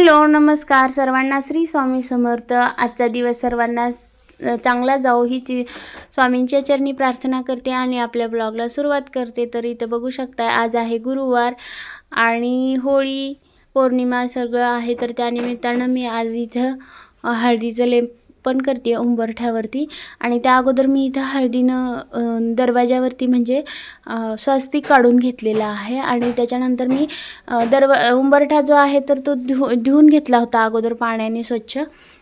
Hello नमस्कार सर्वांना. श्री स्वामी समर्थ. आजचा दिवस सर्वांना चांगला जाऊ ही ची स्वामींच्या चरणी प्रार्थना करते आणि आपल्या ब्लॉगला सुरुवात करते. तर इथं बघू शकता आज आहे गुरुवार आणि होळी पौर्णिमा सगळं आहे. तर त्यानिमित्तानं मी आज इथं हळदीचं लेप पण करते उंबरठ्यावरती. आणि त्या अगोदर मी इथं हळदीनं दरवाज्यावरती म्हणजे स्वस्तिक काढून घेतलेला आहे. आणि त्याच्यानंतर मी दरवा उंबरठा जो आहे तर तो धु धुवून घेतला होता अगोदर पाण्याने स्वच्छ.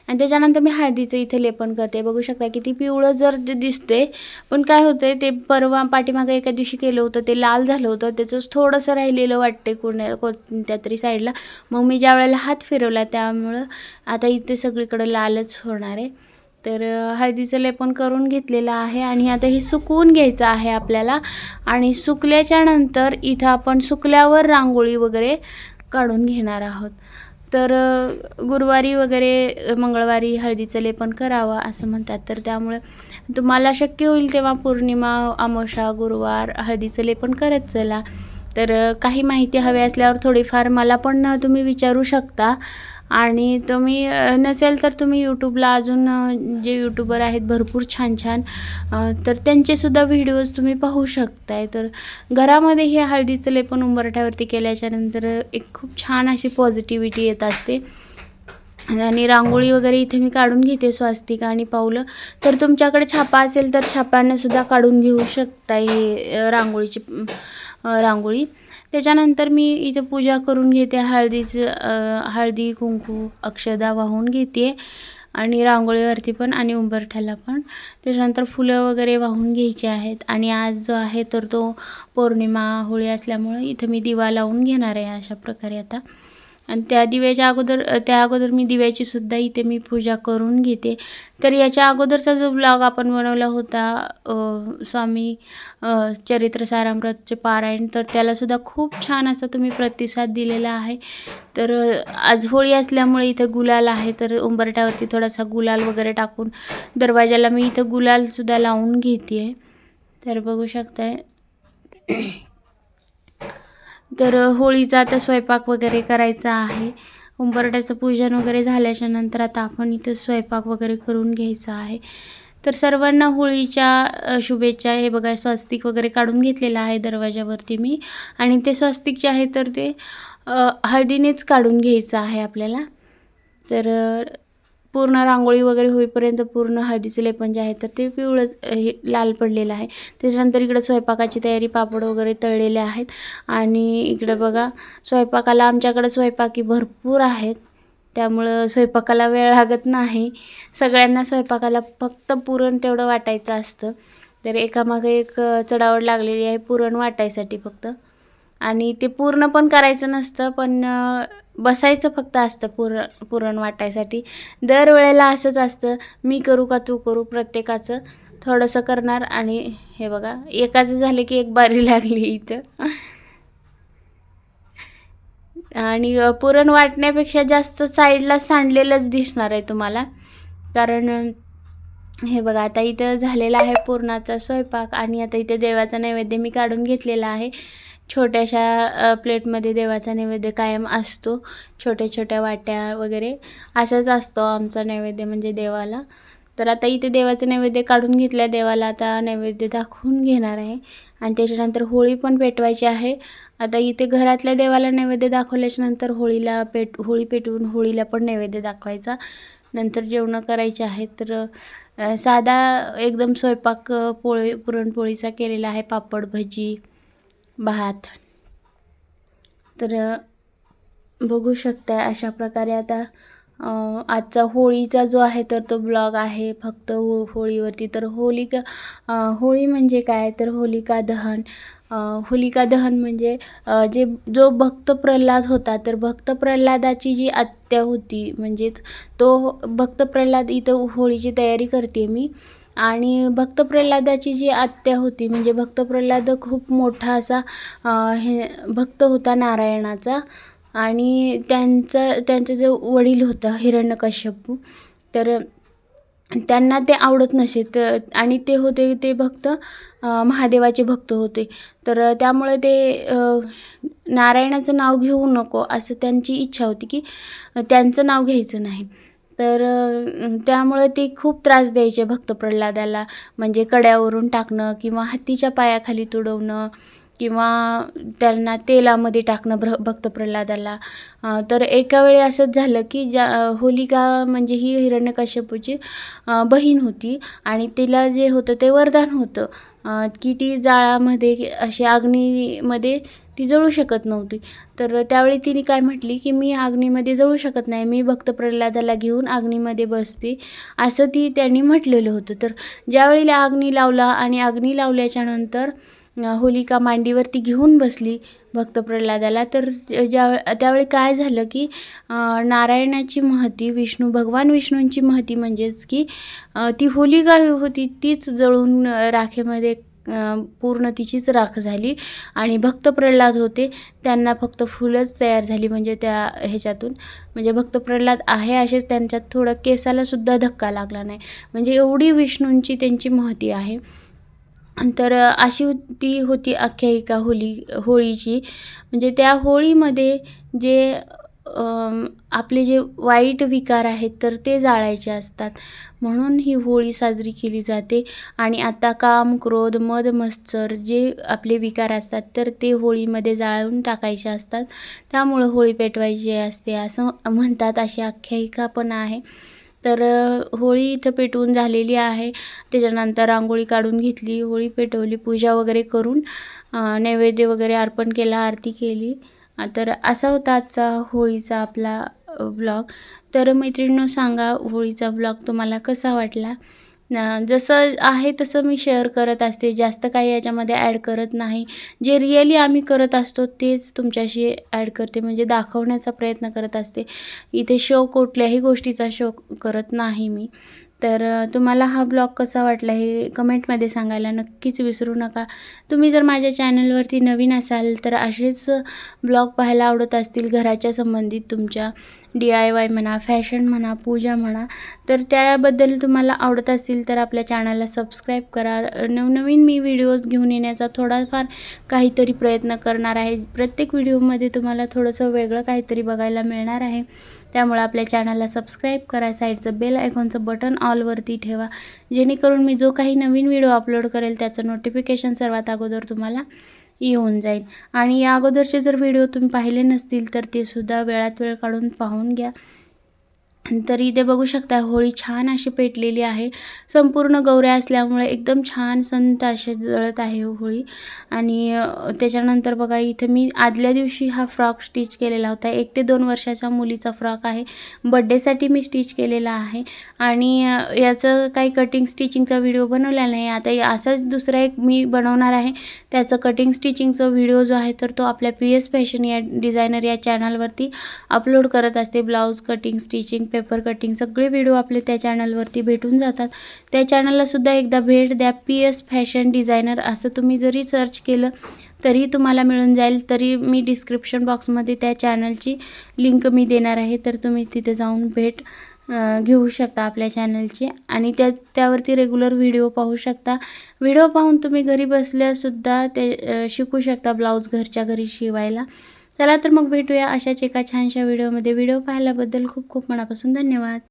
आणि त्याच्यानंतर मी हळदीचं इथे लेपन करते. बघू शकता किती पिवळं जर दिसते पण काय होतंय ते परवा पाठीमागे एका दिवशी केलं होतं ते लाल झालं होतं. त्याचं थोडंसं राहिलेलं वाटते कोण्या कोणत्या तरी साईडला. मग मी ज्या वेळेला हात फिरवला त्यामुळं आता इथे सगळीकडं लालच होणार आहे. तर हळदीचं लेपन करून घेतलेलं आहे आणि आता हे सुकवून घ्यायचं आहे आपल्याला. आणि सुकल्याच्या नंतर इथं आपण सुकल्यावर रांगोळी वगैरे काढून घेणार आहोत. तर गुरुवारी वगैरे मंगळवारी हळदीचं लेपन करावं असं म्हणतात. तर त्यामुळे तुम्हाला शक्य होईल तेव्हा पौर्णिमा अमावस्या गुरुवार हळदीचं लेपन करत चला. तर काही माहिती हवी असल्यावर थोडीफार मला पण तुम्ही विचारू शकता. आणि तुम्ही नसेल तर तुम्ही यूट्यूबला अजून जे यूट्यूबर आहेत भरपूर छान छान तर त्यांचेसुद्धा व्हिडिओज तुम्ही पाहू शकताय. तर घरामध्ये हे हळदीचं लेपन उंबरठ्यावरती केल्याच्यानंतर एक खूप छान अशी पॉझिटिव्हिटी येत असते. आणि रांगोळी वगैरे इथे मी काढून घेते स्वास्तिक आणि पावलं. तर तुमच्याकडे छापा असेल तर छापानंसुद्धा काढून घेऊ शकता हे रांगोळीची रांगोळी. त्याच्यानंतर मी इथे पूजा करून घेते हळदीचं हळदी कुंकू अक्षदा वाहून घेते. आणि रांगोळीवरती पण आणि उंबरठ्याला पण. त्याच्यानंतर फुलं वगैरे वाहून घ्यायची आहेत. आणि आज जो आहे तर तो पौर्णिमा होळी असल्यामुळे इथं मी दिवा लावून घेणार आहे अशा प्रकारे आता. आणि त्या दिव्याच्या अगोदर त्या अगोदर मी दिव्याची सुद्धा इथे मी पूजा करून घेते. तर याच्या अगोदरचा जो ब्लॉग आपण बनवला होता स्वामी चरित्र सारामृतचे पारायण तर त्यालासुद्धा खूप छान असा तुम्ही प्रतिसाद दिलेला आहे. तर आज होळी असल्यामुळे इथं गुलाल आहे तर उंबरट्यावरती थोडासा गुलाल वगैरे टाकून दरवाजाला मी इथं गुलालसुद्धा लावून घेते आहे तर बघू शकताय. तर होळीचा आता स्वयंपाक वगैरे करायचा आहे. उंबरट्याचं पूजन वगैरे झाल्याच्यानंतर आता आपण इथं स्वयंपाक वगैरे करून घ्यायचा आहे. तर सर्वांना होळीच्या शुभेच्छा हे बघा स्वस्तिक वगैरे काढून घेतलेलं आहे दरवाजावरती मी. आणि ते स्वस्तिक जे आहे तर ते हळदीनेच काढून घ्यायचं आहे आपल्याला. तर पूर्ण रांगोळी वगैरे होईपर्यंत पूर्ण हळदीचं लेपन जे आहे तर ते पिवळंच हे लाल पडलेलं आहे. त्याच्यानंतर इकडं स्वयंपाकाची तयारी पापड वगैरे तळलेले आहेत. आणि इकडं बघा स्वयंपाकाला आमच्याकडं स्वयंपाकी भरपूर आहेत. त्यामुळं स्वयंपाकाला वेळ लागत नाही. सगळ्यांना स्वयंपाकाला फक्त पुरण तेवढं वाटायचं असतं. तर एकामागे एक चढावड लागलेली आहे पुरण वाटायसाठी फक्त. आणि ते पूर्ण पण करायचं नसतं पण बसायचं फक्त असतं पुरण पुरण वाटायसाठी. दरवेळेला असंच असतं मी करू का तू करू प्रत्येकाचं थोडंसं करणार आणि हे बघा एकाचं झालं की एक बारी लागली इथं. आणि पुरण वाटण्यापेक्षा जास्त साईडला सांडलेलंच दिसणार आहे तुम्हाला. कारण हे बघा आता इथं झालेला आहे पुरणाचा स्वयंपाक आणि आता इथे देवाचा नैवेद्य मी काढून घेतलेला आहे. छोट्याशा प्लेटमध्ये देवाचा नैवेद्य कायम असतो. छोट्या छोट्या वाट्या वगैरे असाच असतो आमचा नैवेद्य म्हणजे देवाला. तर आता इथे देवाचं नैवेद्य काढून घेतल्या देवाला आता नैवेद्य दाखवून घेणार आहे. आणि त्याच्यानंतर होळी पण पेटवायची आहे. आता इथे घरातल्या देवाला नैवेद्य दाखवल्याच्या नंतर होळीला पेट होळी पेटवून होळीला पण नैवेद्य दाखवायचा. नंतर जेवणं करायचे आहेत तर साधा एकदम स्वयंपाक पोळी पुरणपोळीचा केलेला आहे पापड भजी. भात. तर बघू शकता अशा प्रकारे आता आजचा होळीचा जो आहे तर तो ब्लॉग आहे फक्त हो होळीवरती. तर होलिका होळी म्हणजे काय? तर होलिका दहन होलिका दहन म्हणजे जे जो भक्त प्रल्हाद होता तर भक्त प्रल्हादाची जी आत्या होती म्हणजेच तो भक्त प्रल्हाद इथं होळीची तयारी करते मी. आणि भक्त प्रल्हादाची जी आत्या होती म्हणजे भक्त प्रल्हाद खूप मोठा असा हे भक्त होता नारायणाचा. आणि त्यांचं त्यांचं जे वडील होतं हिरण्यकश्यपू तर त्यांना ते आवडत नसे. तर आणि ते होते ते भक्त महादेवाचे भक्त होते. तर त्यामुळे ते नारायणाचं नाव घेऊ नको असं त्यांची इच्छा होती की त्यांचं नाव घ्यायचं नाही. तर त्यामुळे ते खूप त्रास द्यायचे भक्त प्रल्हादाला म्हणजे कड्यावरून टाकणं किंवा हत्तीच्या पायाखाली तुडवणं किंवा त्यांना तेलामध्ये टाकणं भ्र भक्त प्रल्हादाला तर एका वेळी असंच झालं की ज्या होलिका म्हणजे ही हिरण्यकश्यपूची बहीण होती आणि तिला जे होतं ते वरदान होतं. की ती जाळामध्ये अशी अग्नीमध्ये ती जळू शकत नव्हती. तर त्यावेळी तिने काय म्हटली की मी अग्नीमध्ये जळू शकत नाही. मी भक्त प्रल्हादाला घेऊन अग्नीमध्ये बसते. असं ती त्यांनी म्हटलेलं होतं. तर ज्यावेळेला अग्नी लावला आणि अग्नी लावल्याच्यानंतर नंतर होलिका मांडीवरती घेऊन बसली भक्त प्रल्हादाला तर ज्या त्यावेळी काय झालं की नारायणाची महती विष्णू भगवान विष्णूंची महती म्हणजेच की ती होलिका होती तीच जळून राखेमध्ये पूर्ण तिचीच राख झाली. आणि भक्त प्रल्हाद होते. त्यांना फक्त फुलंच तयार झाली म्हणजे त्या ह्याच्यातून. म्हणजे भक्त प्रल्हाद आहे असेच त्यांच्यात थोडं केसालासुद्धा धक्का लागला नाही. म्हणजे एवढी विष्णूंची त्यांची महती आहे. तर अशी ती होती आख्यायिका होली होळीची. म्हणजे त्या होळीमध्ये जे आपले जे वाईट विकार आहेत तर ते जाळायचे असतात. म्हणून ही होळी साजरी केली जाते. आणि आता काम क्रोध मद मत्सर जे आपले विकार असतात तर ते होळीमध्ये जाळून टाकायचे असतात. त्यामुळं होळी पेटवायची असते असं म्हणतात अशी आख्यायिका पण आहे. तर होळी इथं पेटवून झालेली आहे. त्याच्यानंतर रांगोळी काढून घेतली होळी पेटवली पूजा वगैरे करून नैवेद्य वगैरे अर्पण केला आरती केली. तर असा होता आजचा होळीचा आपला ब्लॉग तर मैत्रिणींनो सांगा होळीचा ब्लॉग तुम्हाला कसा वाटला? जसं आहे तसं मी शेअर करत असते. जास्त काही याच्यामध्ये ॲड करत नाही. जे रिअली आम्ही करत असतो तेच तुमच्याशी ॲड करते. म्हणजे दाखवण्याचा प्रयत्न करत असते. इथे शो कुठल्याही गोष्टीचा शो करत नाही मी. तर तुम्हाला हा ब्लॉग कसा वाटला हे कमेंटमध्ये सांगायला नक्कीच विसरू नका. तुम्ही जर माझ्या चॅनलवरती नवीन असाल तर असेच ब्लॉग पाहायला आवडत असतील घराच्या संबंधित तुमच्या. डी आय वाय म्हणा फॅशन म्हणा पूजा म्हणा तर त्याबद्दल तुम्हाला आवडत असतील तर आपल्या चॅनलला सबस्क्राईब करा. नवनवीन मी व्हिडिओज घेऊन येण्याचा थोडाफार काहीतरी प्रयत्न करणार आहे. प्रत्येक व्हिडिओमध्ये तुम्हाला थोडंसं वेगळं काहीतरी बघायला मिळणार आहे. त्यामुळे आपल्या चॅनलला सबस्क्राईब करा. साईडचं बेल आयकॉनचं बटन ऑलवरती ठेवा. जेणेकरून मी जो काही नवीन व्हिडिओ अपलोड करेल त्याचं नोटिफिकेशन सर्वात अगोदर तुम्हाला येऊन जाईल. आणि या अगोदरचे जर व्हिडिओ तुम्ही पाहिले नसतील तर ते सुद्धा वेळात वेळ काढून पाहून घ्या. तर इथे बघू शकता होळी छान अशी पेटलेली आहे. संपूर्ण गौऱ्या असल्यामुळे एकदम छान संत असे जळत आहे होळी. आणि त्याच्यानंतर बघा इथं मी आदल्या दिवशी हा फ्रॉक स्टिच केलेला होता. एक ते दोन वर्षाच्या मुलीचा फ्रॉक आहे. बड्डेसाठी मी स्टिच केलेला आहे. आणि याचं काही कटिंग स्टिचिंगचा व्हिडिओ बनवला नाही. आता असाच दुसरा एक मी बनवणार आहे. त्याचं कटिंग स्टिचिंगचा व्हिडिओ जो आहे तर तो आपल्या पी एस फॅशन या डिझायनर या चॅनलवरती अपलोड करत असते. Blouse cutting stitching paper cutting सगळे व्हिडिओ आपले त्या चॅनलवरती भेटून जातात. त्या चॅनललासुद्धा एकदा भेट द्या. पी एस फॅशन डिझायनर असं तुम्ही जरी सर्च केलं तरी तुम्हाला मिळून जाईल. तरी मी डिस्क्रिप्शन बॉक्समध्ये त्या चॅनलची लिंक मी देणार आहे. तर तुम्ही तिथे जाऊन भेट घेऊ शकता आपल्या चॅनलची आणि त्या त्यावरती रेग्युलर व्हिडिओ पाहू शकता. व्हिडिओ पाहून तुम्ही घरी बसल्यासुद्धा ते शिकू शकता ब्लाऊज घरच्या घरी शिवायला. चला तर मग भेटूया अशाच एका छानशा व्हिडिओमध्ये. व्हिडिओ पाहिल्याबद्दल खूप खूप मनापासून धन्यवाद.